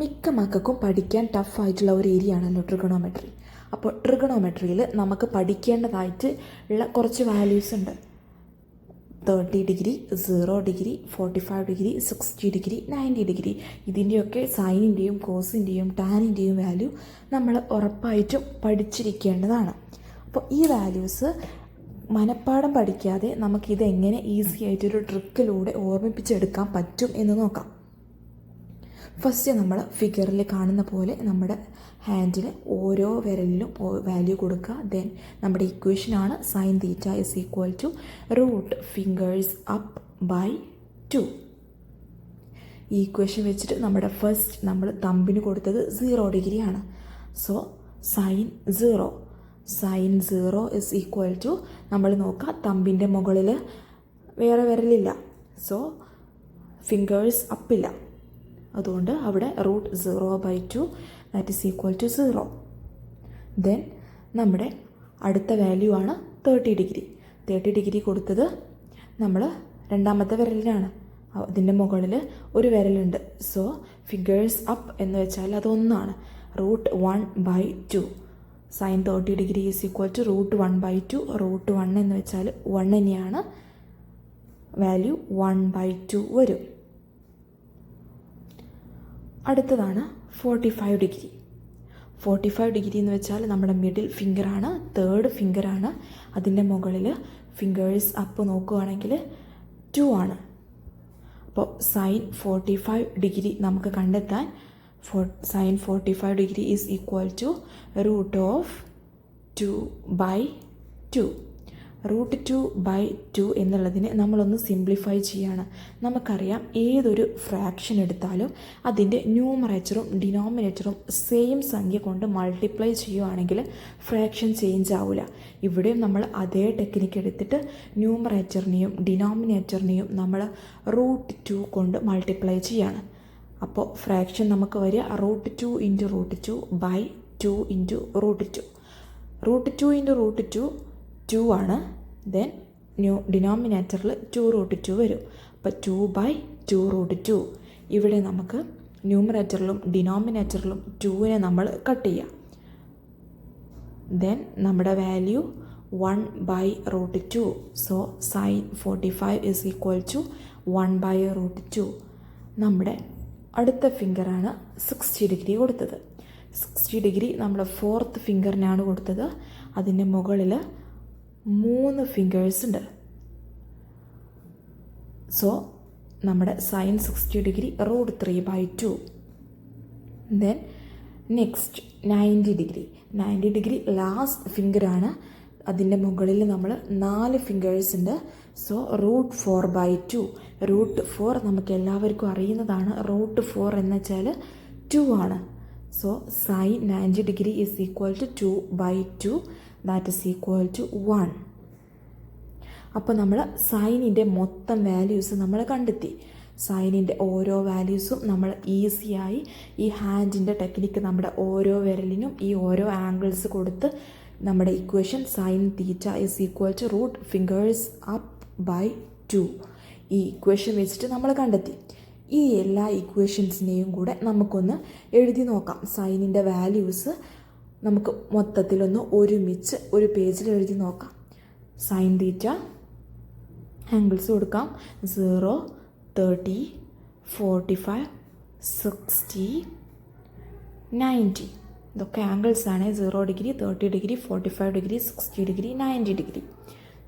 മിക്ക മക്കൾക്കും പഠിക്കാൻ ടഫായിട്ടുള്ള ഒരു ഏരിയ ആണല്ലോ ട്രിഗണോമെട്രി അപ്പോൾ ട്രിഗണോമെട്രിയിൽ നമുക്ക് പഠിക്കേണ്ടതായിട്ട് ഉള്ള കുറച്ച് വാല്യൂസ് ഉണ്ട്. Thirty degree zero degree forty five degree sixty degree ninety degree ഇതിന്റെയൊക്കെ സൈനിന്റെയും കോസിന്റെയും ടാനിന്റെയും വാല്യൂ നമ്മൾ ഉറപ്പായിട്ടും പഠിച്ചിരിക്കേണ്ടതാണ്. അപ്പോൾ ഈ വാല്യൂസ് മനഃപ്പാടം പഠിക്കാതെ നമുക്കിതെങ്ങനെ ഈസി ആയിട്ടൊരു ട്രിക്കിലൂടെ ഓർമ്മിപ്പിച്ചെടുക്കാൻ പറ്റും എന്ന് നോക്കാം. ഫസ്റ്റ് നമ്മൾ ഫിഗറിൽ കാണുന്ന പോലെ നമ്മുടെ ഹാൻഡിൽ ഓരോ വിരലിലും വാല്യൂ കൊടുക്കുക. ദെൻ നമ്മുടെ ഇക്വേഷനാണ് sine theta is equal to root fingers up by two ഈ ഇക്വേഷൻ വെച്ചിട്ട് നമ്മുടെ ഫസ്റ്റ് നമ്മൾ തമ്പിന് കൊടുത്തത് സീറോ ഡിഗ്രിയാണ് so sine zero sine zero is equal to നമ്മൾ നോക്കുക തമ്പിന്റെ മുകളിൽ വേറെ വിരലില്ല. സോ ഫിംഗേഴ്സ് അപ്പില്ല അതുകൊണ്ട് അവിടെ root zero by two that is equal to zero. Then നമ്മുടെ അടുത്ത വാല്യൂ ആണ് തേർട്ടി ഡിഗ്രി തേർട്ടി ഡിഗ്രി കൊടുത്തത് നമ്മൾ രണ്ടാമത്തെ വിരലിലാണ് അതിന്റെ മുകളിൽ ഒരു വിരലുണ്ട്. സോ ഫിഗേഴ്സ് അപ്പ് എന്ന് വെച്ചാൽ അതൊന്നാണ്. Root one by two sine thirty degree is equal to root one by two root one എന്ന് വെച്ചാൽ വൺ തന്നെയാണ്. വാല്യൂ വൺ ബൈ ടു വരും. അടുത്തതാണ് forty five degree forty five degree എന്ന് വെച്ചാൽ നമ്മുടെ മിഡിൽ ഫിംഗറാണ് തേർഡ് ഫിംഗറാണ് അതിന്റെ മുകളിൽ ഫിംഗേഴ്സ് അപ്പ് നോക്കുകയാണെങ്കിൽ ടു ആണ്. അപ്പോൾ സൈൻ ഫോർട്ടി ഫൈവ് ഡിഗ്രി നമുക്ക് കണ്ടെത്താൻ for sine forty five degree is equal to root of two by two root two by two എന്നുള്ളതിനെ നമ്മളൊന്ന് സിംപ്ലിഫൈ ചെയ്യാണ്. നമുക്കറിയാം ഏതൊരു ഫ്രാക്ഷൻ എടുത്താലും അതിന്റെ ന്യൂമറേറ്ററും ഡിനോമിനേറ്ററും സെയിം സംഖ്യ കൊണ്ട് മൾട്ടിപ്ലൈ ചെയ്യുവാണെങ്കിൽ ഫ്രാക്ഷൻ ചേഞ്ച് ആവില്ല ഇവിടെയും നമ്മൾ അതേ ടെക്നിക്ക് എടുത്തിട്ട് ന്യൂമറേറ്ററിനെയും ഡിനോമിനേറ്ററിനെയും നമ്മൾ റൂട്ട് ടു കൊണ്ട് മൾട്ടിപ്ലൈ ചെയ്യാണ്. അപ്പോൾ ഫ്രാക്ഷൻ നമുക്ക് വരിക root two into root two by two into root two. Root two into root two two ആണ്. ദെൻ ന്യൂ ഡിനോമിനേറ്ററിൽ ടു റൂട്ട് ടു വരും. അപ്പോൾ two by two root two ഇവിടെ നമുക്ക് ന്യൂമറേറ്ററിലും ഡിനോമിനേറ്ററിലും ടുവിനെ നമ്മൾ കട്ട് ചെയ്യാം. ദെൻ നമ്മുടെ value one by root two so sine forty five is equal to one by root two നമ്മുടെ അടുത്ത ഫിംഗറാണ് സിക്സ്റ്റി ഡിഗ്രി കൊടുത്തത്. സിക്സ്റ്റി ഡിഗ്രി നമ്മുടെ ഫോർത്ത് ഫിംഗറിനാണ് കൊടുത്തത്. അതിന്റെ മുകളിൽ മൂന്ന് ഫിംഗേഴ്സ് ഉണ്ട്. സോ നമ്മുടെ sine sixty degree root three by two then next ninety degree ninety degree last ഫിംഗറാണ് അതിന്റെ മുകളിൽ നമ്മൾ നാല് ഫിംഗേഴ്സ് ഉണ്ട്. So root four by two root four നമുക്ക് എല്ലാവർക്കും അറിയുന്നതാണ്. റൂട്ട് ഫോർ എന്ന് വെച്ചാൽ ടു ആണ്. So sine ninety degree is equal to two by two that is equal to one അപ്പോൾ നമ്മൾ സൈനിന്റെ മൊത്തം വാല്യൂസ് നമ്മൾ കണ്ടെത്തി. സൈനിന്റെ ഓരോ വാല്യൂസും നമ്മൾ ഈസിയായി ഈ ഹാൻഡിന്റെ ടെക്നിക്ക് നമ്മുടെ ഓരോ വിരലിനും ഈ ഓരോ ആംഗിൾസ് കൊടുത്ത് നമ്മുടെ equation sine theta is equal to root fingers up by two ഈ ഇക്വേഷൻ വെച്ചിട്ട് നമ്മൾ കണ്ടെത്തി. ഈ എല്ലാ ഇക്വേഷൻസിനെയും കൂടെ നമുക്കൊന്ന് എഴുതി നോക്കാം. സൈനിന്റെ വാല്യൂസ് നമുക്ക് മൊത്തത്തിലൊന്ന് ഒരുമിച്ച് ഒരു പേജിൽ എഴുതി നോക്കാം. സൈൻ തീറ്റ ആംഗിൾസ് കൊടുക്കാം. Zero thirty forty five sixty ninety ഇതൊക്കെ ആംഗിൾസ് ആണ്. Zero degree thirty degree forty five degree sixty degree ninety degree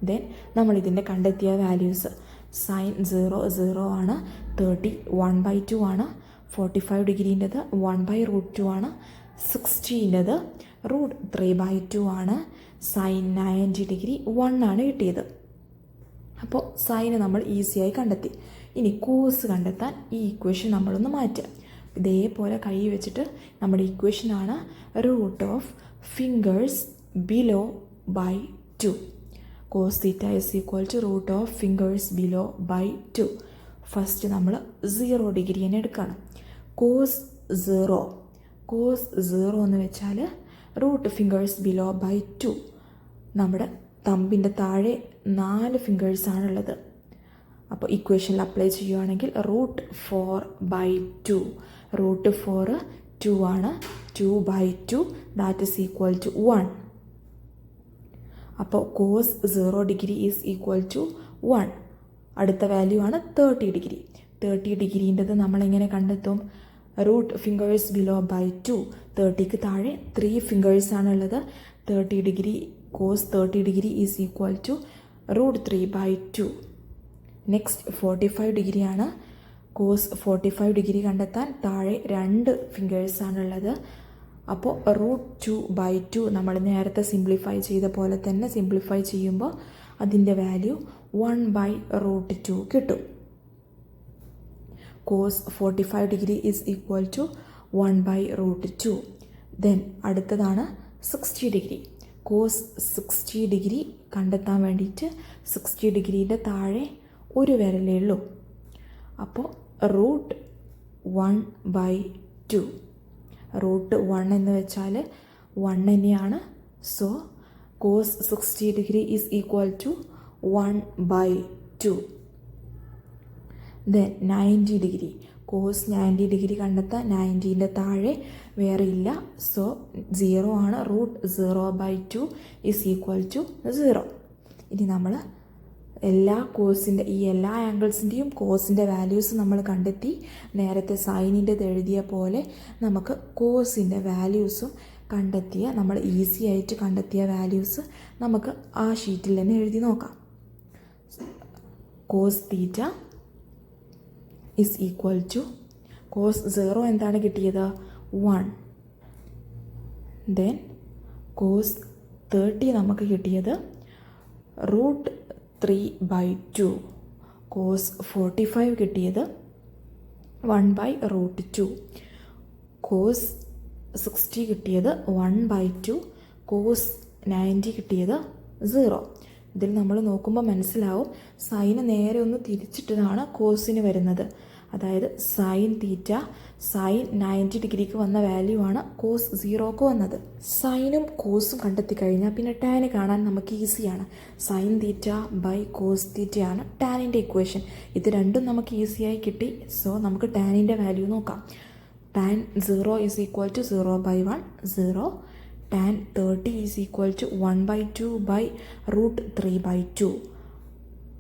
then നമ്മളിതിന്റെ കണ്ടെത്തിയ വാല്യൂസ് സൈൻ സീറോ സീറോ ആണ്. തേർട്ടി വൺ ബൈ ടു ആണ്. ഫോർട്ടി ഫൈവ് ഡിഗ്രീന്റെത് one by root two ആണ്. സിക്സ്റ്റീന്റെത് root three by two ആണ്. Sine ninety degree one ആണ് കിട്ടിയത്. അപ്പോൾ സൈന് നമ്മൾ ഈസിയായി കണ്ടെത്തി. ഇനി കോസ് കണ്ടെത്താൻ ഈ ഇക്വേഷൻ നമ്മളൊന്ന് മാറ്റുക. ഇതേപോലെ കൈ വെച്ചിട്ട് നമ്മുടെ ഇക്വേഷനാണ് root of fingers below by two cos theta is equal to root of fingers below by two first നമ്മൾ സീറോ ഡിഗ്രി തന്നെ എടുക്കണം. കോസ് സീറോ കോസ് സീറോ എന്ന് വെച്ചാൽ root fingers below by two നമ്മുടെ തമ്പിന്റെ താഴെ നാല് ഫിംഗേഴ്സാണുള്ളത് അപ്പോൾ ഇക്വേഷനിൽ അപ്ലൈ ചെയ്യുകയാണെങ്കിൽ root four by two root four two ആണ് two by two that is equal to one അപ്പോൾ cos zero degree is equal to one അടുത്ത വാല്യൂ ആണ് തേർട്ടി ഡിഗ്രി തേർട്ടി ഡിഗ്രീന്റെത് നമ്മളെങ്ങനെ കണ്ടെത്തും? Root fingers below by two തേർട്ടിക്ക് താഴെ three fingers ആണുള്ളത്. Thirty degree cos thirty degree is equal to root three by two next forty five ഡിഗ്രിയാണ് cos forty five degree കണ്ടെത്താൻ താഴെ രണ്ട് ഫിംഗേഴ്സ് ആണുള്ളത്. അപ്പോൾ റൂട്ട് ടു ബൈ ടു നമ്മൾ നേരത്തെ സിംപ്ലിഫൈ ചെയ്ത പോലെ തന്നെ സിംപ്ലിഫൈ ചെയ്യുമ്പോൾ അതിന്റെ value one by root two കിട്ടും. Cos forty five degree is equal to one by root two. Then അടുത്തതാണ് sixty degree. Cos sixty degree കണ്ടെത്താൻ വേണ്ടിയിട്ട് സിക്സ്റ്റി ഡിഗ്രീന്റെ താഴെ ഒരു വിരലേ ഉള്ളൂ. അപ്പോൾ root one by two. Root one എന്ന് വെച്ചാൽ വൺ തന്നെയാണ്. So cos sixty degree is equal to one by two. Then ninety degree. Cos ninety degree കണ്ടെത്താൻ നയന്റീന്റെ താഴെ വേറെ ഇല്ല. സോ സീറോ ആണ്. Root zero by two is equal to zero ഇനി നമ്മൾ എല്ലാ കോഴ്സിന്റെ ഈ എല്ലാ ആംഗിൾസിന്റെയും കോസിന്റെ വാല്യൂസ് നമ്മൾ കണ്ടെത്തി. നേരത്തെ സൈനിന്റെത് എഴുതിയ പോലെ നമുക്ക് കോസിന്റെ വാല്യൂസും കണ്ടെത്തിയ നമ്മൾ ഈസി ആയിട്ട് കണ്ടെത്തിയ വാല്യൂസ് നമുക്ക് ആ ഷീറ്റിൽ തന്നെ എഴുതി നോക്കാം. Cos theta is equal to cos zero എന്താണ് കിട്ടിയത്? വൺ ദെൻ കോസ് തേർട്ടി നമുക്ക് കിട്ടിയത് root three by two cos forty five കിട്ടിയത് one by root two cos sixty കിട്ടിയത് one by two cos ninety കിട്ടിയത് സീറോ ഇതിൽ നമ്മൾ നോക്കുമ്പോൾ മനസ്സിലാവും സൈന് നേരെ ഒന്ന് തിരിച്ചിട്ടതാണ് കോസിന് വരുന്നത്. അതായത് സൈൻ തീറ്റ സൈൻ നയന്റി ഡിഗ്രിക്ക് വന്ന വാല്യൂ ആണ് കോസ് സീറോക്ക് വന്നത്. സൈനും കോസും കണ്ടെത്തി കഴിഞ്ഞാൽ പിന്നെ ടാന് കാണാൻ നമുക്ക് ഈസിയാണ് സൈൻ തീറ്റ ബൈ കോസ് തീറ്റയാണ് ടാനിന്റെ ഇക്വേഷൻ ഇത് രണ്ടും നമുക്ക് ഈസിയായി കിട്ടി. സോ നമുക്ക് ടാനിന്റെ വാല്യൂ നോക്കാം. Tan zero is equal to zero by one zero tan 30 is equal to 1 by 2 by root 3 by 2.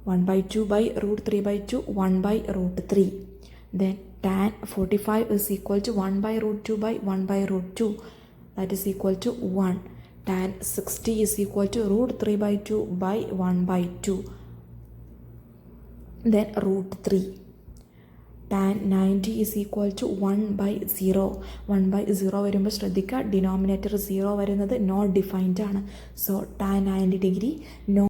1 by 2 by root 3 by 2, 1 by root 3. Then tan 45 is equal to 1 by root 2 by 1 by root 2. That is equal to 1. Tan 60 is equal to root 3 by 2 by 1 by 2. Then root 3 tan 90 is equal to 1 by 0 1 by 0 വരുമ്പോൾ ശ്രദ്ധിക്കുക denominator zero വരുന്നത് not defined ആണ്. So tan ninety degree no